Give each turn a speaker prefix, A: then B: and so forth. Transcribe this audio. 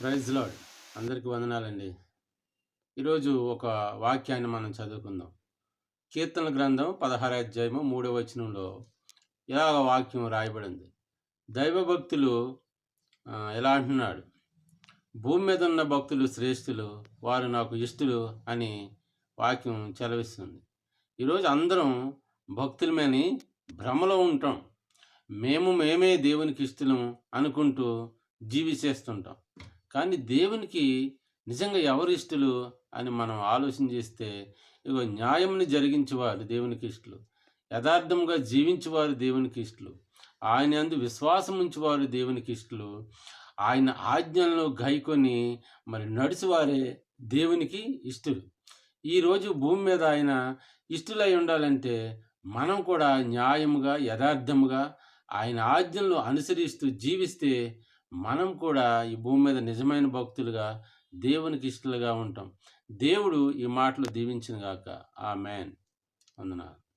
A: Praise lord అందరికీ వందనాలండి. ఈరోజు ఒక వాక్యాన్ని మనం చదువుకుందాం. కీర్తన గ్రంథం పదహార అధ్యాయము మూడవ వచనంలో ఇలాగ వాక్యం రాయబడింది. దైవభక్తులు ఎలా అంటున్నాడు? భూమి మీద ఉన్న భక్తులు శ్రేష్ఠులు వారు నాకు ఇష్టలు అని వాక్యం చెలవిస్తుంది ఈరోజు అందరం భక్తులమని భ్రమలో ఉంటాం. మేము మేమే దేవునికి ఇష్టలం అనుకుంటూ జీవిచేస్తుంటాం కానీ దేవునికి నిజంగా ఎవరు ఇష్టలు అని మనం ఆలోచన చేస్తే ఇగో న్యాయంని జరిగించేవారు దేవునికి ఇష్టలు. యథార్థంగా జీవించేవారు దేవునికి ఇష్టలు. ఆయన అందు విశ్వాసం ఉంచేవారు దేవునికి ఇష్టలు. ఆయన ఆజ్ఞలను గైకొని మరి నడిచేవారే దేవునికి ఇష్టలు. ఈరోజు భూమి మీద ఆయన ఇష్టలై ఉండాలంటే మనం కూడా న్యాయముగా యథార్థముగా ఆయన ఆజ్ఞలను అనుసరిస్తూ జీవిస్తే మనం కూడా ఈ భూమి మీద నిజమైన భక్తులుగా దేవునికి ఇష్టలుగా ఉంటాం. దేవుడు ఈ మాటలు దీవించిన గాక. ఆ మ్యాన్ వందనాలు.